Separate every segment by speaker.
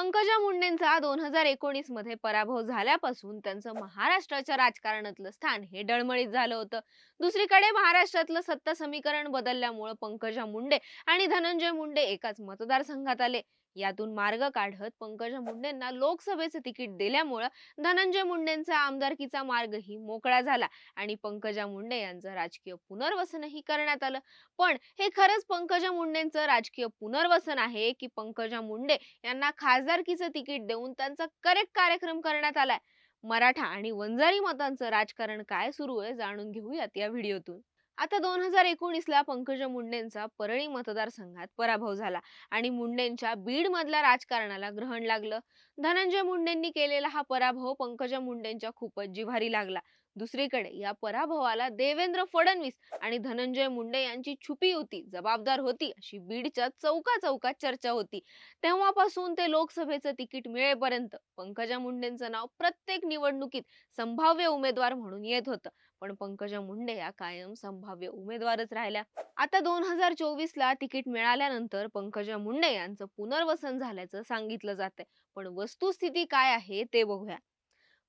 Speaker 1: पंकजा मुंडेंचा दोन हजार एकोणीसमध्ये पराभव झाल्यापासून त्यांचं महाराष्ट्राच्या राजकारणातलं स्थान हे डळमळीत झालं होतं. दुसरीकडे महाराष्ट्रातलं सत्ता समीकरण बदलल्यामुळं पंकजा मुंडे आणि धनंजय मुंडे एकाच मतदारसंघात आले. यातून मार्ग काढत पंकजा मुंडेंना लोकसभेचं तिकीट दिल्यामुळं धनंजय मुंडेंचा आमदारकीचा मार्गही मोकळा झाला आणि पंकजा मुंडे यांचं राजकीय पुनर्वसनही करण्यात आलं. पण हे खरंच पंकजा मुंडेंचं राजकीय पुनर्वसन आहे की पंकजा मुंडे यांना खासदारकीचं तिकीट देऊन त्यांचा करेक्ट कार्यक्रम करण्यात आलाय? मराठा आणि वंजारी मतांचं राजकारण काय सुरू आहे जाणून घेऊयात या व्हिडिओतून. आता दोन हजार एकोणीसला पंकजा मुंडेंचा परळी मतदारसंघात पराभव झाला आणि मुंडेंच्या बीडमधल्या राजकारणाला ग्रहण लागलं. धनंजय मुंडेंनी केलेला हा पराभव पंकजा मुंडेंच्या खूपच जिव्हारी लागला. दुसरीकडे या पराभवाला देवेंद्र फडणवीस आणि धनंजय मुंडे यांची छुपी होती जबाबदार होती अशी बीडच्या चौका चौकात चर्चा होती. तेव्हापासून ते लोकसभेचं तिकीट मिळेपर्यंत पंकजा मुंडेंचं नाव प्रत्येक निवडणुकीत संभाव्य उमेदवार म्हणून येत होतं. पण पंकजा मुंडे या कायम संभाव्य उमेदवारच राहिल्या. आता दोन हजार चोवीस ला तिकीट मिळाल्यानंतर पंकजा मुंडे यांचं पुनर्वसन झाल्याचं सांगितलं जातंय. पण वस्तुस्थिती काय आहे ते बघूया.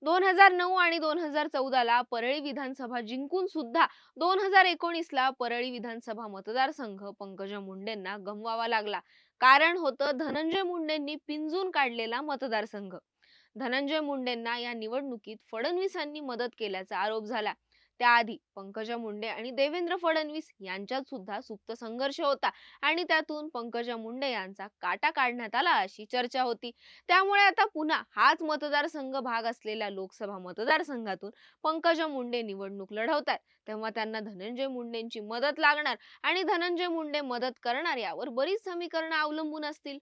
Speaker 1: दोन हजार नऊ आणि दोन हजार चौदाला परळी विधानसभा जिंकून सुद्धा दोन हजार एकोणीसला परळी विधानसभा मतदारसंघ पंकजा मुंडेंना गमवावा लागला. कारण होतं धनंजय मुंडेंनी पिंजून काढलेला मतदारसंघ. धनंजय मुंडेंना या निवडणुकीत फडणवीसांनी मदत केल्याचा आरोप झाला. त्याआधी पंकजा मुंडे आणि देवेंद्र फडणवीस यांच्यात सुद्धा सुप्त संघर्ष होता आणि त्यातून पंकजा मुंडे यांचा काटा काढण्यात आला अशी चर्चा होती. त्यामुळे आता पुन्हा हाच मतदारसंघ भाग असलेल्या लोकसभा मतदारसंघातून पंकजा मुंडे निवडणूक लढवतात तेव्हा त्यांना धनंजय मुंडेंची मदत लागणार आणि धनंजय मुंडे मदत करणार यावर बरीच समीकरणं अवलंबून असतील.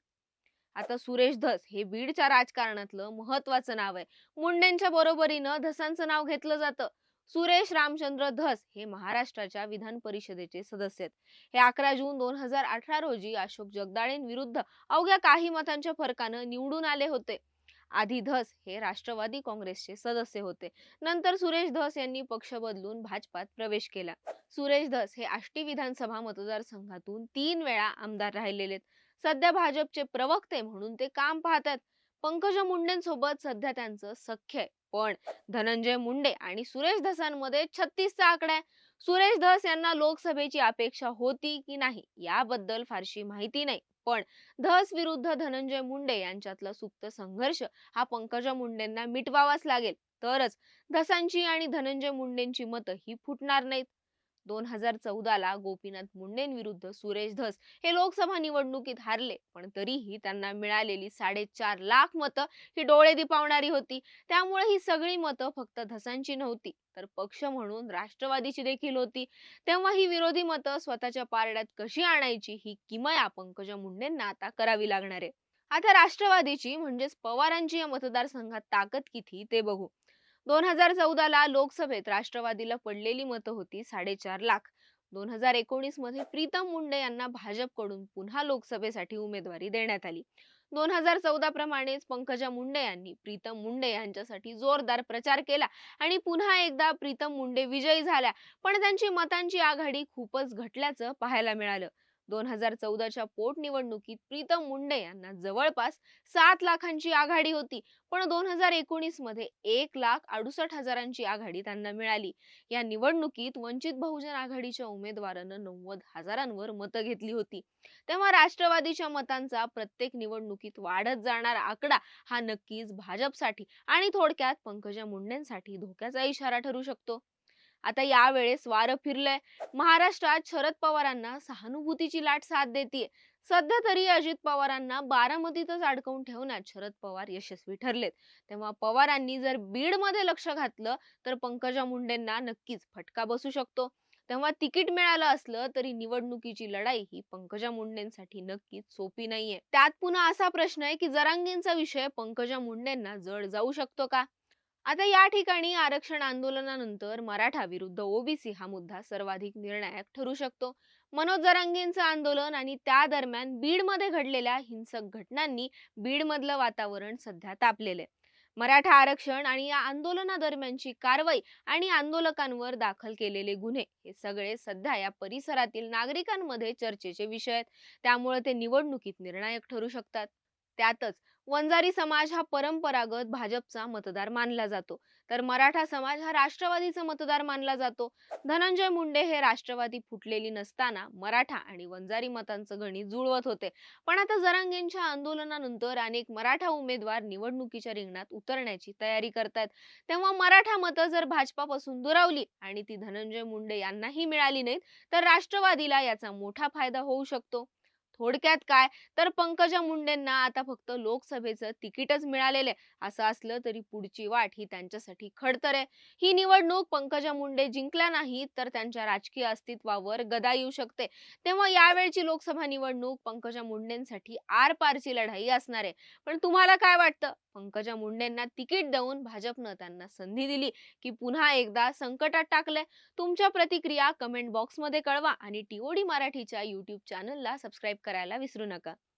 Speaker 1: आता सुरेश धस हे बीडच्या राजकारणातलं महत्वाचं नाव आहे. मुंडेंच्या बरोबरीनं धसांचं नाव घेतलं जातं. सुरेश रामचंद्र धस हे महाराष्ट्राच्या विधान परिषदेचे सदस्य आहेत. हे अकरा जून दोन हजार अठरा रोजी अशोक जगदाळेंविरुद्ध अवघ्या काही मतांच्या फरकानं निवडून आले होते. आधी धस हे राष्ट्रवादी काँग्रेसचे सदस्य होते. नंतर सुरेश धस यांनी पक्ष बदलून भाजपात प्रवेश केला. सुरेश धस हे आष्टी विधानसभा मतदारसंघातून तीन वेळा आमदार राहिलेले आहेत. सध्या भाजपचे प्रवक्ते म्हणून ते काम पाहतात. पंकजा मुंडेंसोबत सध्या त्यांचं सख्य आहे. पण धनंजय मुंडे आणि सुरेश धसांमध्ये छत्तीसचा आकडा आहे. सुरेश धस यांना लोकसभेची अपेक्षा होती की नाही याबद्दल फारशी माहिती नाही. पण धस विरुद्ध धनंजय मुंडे यांच्यातला सुप्त संघर्ष हा पंकजा मुंडेंना मिटवावाच लागेल. तरच धसांची आणि धनंजय मुंडेंची मतं ही फुटणार नाहीत. दोन हजार चौदाला गोपीनाथ मुंडेंविरुद्ध सुरेश धस हे लोकसभा निवडणुकीत हारले. पण तरीही त्यांना मिळालेली साडेचार लाख मतं ही डोळे दिपावणारी होती. त्यामुळे ही सगळी मतं फक्त धसांची नव्हती तर पक्ष म्हणून राष्ट्रवादीची देखील होती. तेव्हा ही विरोधी मतं स्वतःच्या पारड्यात कशी आणायची ही किमया पंकजा मुंडेंना आता करावी लागणार आहे. आता राष्ट्रवादीची म्हणजेच पवारांची या मतदारसंघात ताकद किती ते बघू. दोन हजार चौदाला लोकसभेत राष्ट्रवादीला पडलेली मतं होती साडेचार लाख. दोन हजार एकोणीसमध्ये प्रीतम मुंडे यांना भाजपकडून पुन्हा लोकसभेसाठी उमेदवारी देण्यात आली. दोन हजार चौदा प्रमाणेच पंकजा मुंडे यांनी प्रीतम मुंडे यांच्यासाठी जोरदार प्रचार केला आणि पुन्हा एकदा प्रीतम मुंडे विजयी झाल्या. पण त्यांची मतांची आघाडी खूपच घटल्याचं पाहायला मिळालं. दोन हजार चौदाच्या पोटनिवडणुकीत प्रीतम मुंडे यांना जवळपास सात लाखांची आघाडी होती. पण दोन हजार एकोणीसमध्ये एक लाख अडुसष्ट हजारांची आघाडी त्यांना मिळाली. या निवडणुकीत वंचित बहुजन आघाडीच्या उमेदवारानं नव्वद हजारांवर मतं घेतली होती. तेव्हा राष्ट्रवादीच्या मतांचा प्रत्येक निवडणुकीत वाढत जाणारा आकडा हा नक्कीच भाजपसाठी आणि थोडक्यात पंकजा मुंडेंसाठी धोक्याचा इशारा ठरू शकतो. आता यावेळेस वारं फिरलंय. महाराष्ट्रात शरद पवारांना सहानुभूतीची लाट साथ देते सध्या तरी अजित पवारांना बारामतीतच अडकवून ठेवण्यात शरद पवार यशस्वी ठरलेत. तेव्हा पवारांनी जर बीडमध्ये लक्ष घातलं तर पंकजा मुंडेंना नक्कीच फटका बसू शकतो. तेव्हा तिकीट मिळालं असलं तरी निवडणुकीची लढाई ही पंकजा मुंडेंसाठी नक्कीच सोपी नाहीये. त्यात पुन्हा असा प्रश्न आहे की जरांगेंचा विषय पंकजा मुंडेंना जड जाऊ शकतो का? आता या ठिकाणी आरक्षण आंदोलनानंतर मराठा विरुद्ध ओबीसी हा मुद्दा सर्वाधिक निर्णायक ठरू शकतो. मनोज जरांगेंचं आंदोलन आणि त्या दरम्यान बीडमध्ये घडलेल्या हिंसक घटनांनी बीडमधलं वातावरण सध्या तापलेलं आहे. मराठा आरक्षण आणि या आंदोलनादरम्यानची कारवाई आणि आंदोलकांवर दाखल केलेले गुन्हे हे सगळे सध्या या परिसरातील नागरिकांमध्ये चर्चेचे विषय आहेत. त्यामुळे ते निवडणुकीत निर्णायक ठरू शकतात. त्यातच वंजारी समाज हा परंपरागत भाजपचा मतदार मानला जातो. तर मराठा समाज हा राष्ट्रवादीचा मतदार मानला जातो. धनंजय मुंडे हे राष्ट्रवादी फुटलेली नसताना मराठा आणि वंजारी मतांचं गणित जुळवत होते. पण आता जरांगेंच्या आंदोलनानंतर अनेक मराठा उमेदवार निवडणुकीच्या रिंगणात उतरण्याची तयारी करतात तेव्हा मराठा मतं जर भाजपापासून दुरावली आणि ती धनंजय मुंडे यांनाही मिळाली नाहीत तर राष्ट्रवादीला याचा मोठा फायदा होऊ शकतो. थोडक्यात काय? तर पंकजा मुंडेंना आता फक्त लोकसभेचं तिकीटच मिळालेलं आहे. असं असलं तरी पुढची वाट ही त्यांच्यासाठी खडतर आहे. ही निवडणूक पंकजा मुंडे जिंकल्या नाहीत तर त्यांच्या राजकीय अस्तित्वावर गदा येऊ शकते. तेव्हा यावेळची लोकसभा निवडणूक पंकजा मुंडेंसाठी आरपारची लढाई असणार आहे. पण तुम्हाला काय वाटतं? पंकजा मुंडेंना तिकीट देऊन भाजपनं त्यांना संधी दिली की पुन्हा एकदा संकटात टाकलंय? तुमच्या प्रतिक्रिया कमेंट बॉक्समध्ये कळवा आणि टीओडी मराठीच्या युट्यूब चॅनलला सबस्क्राईब करायला विसरू नका.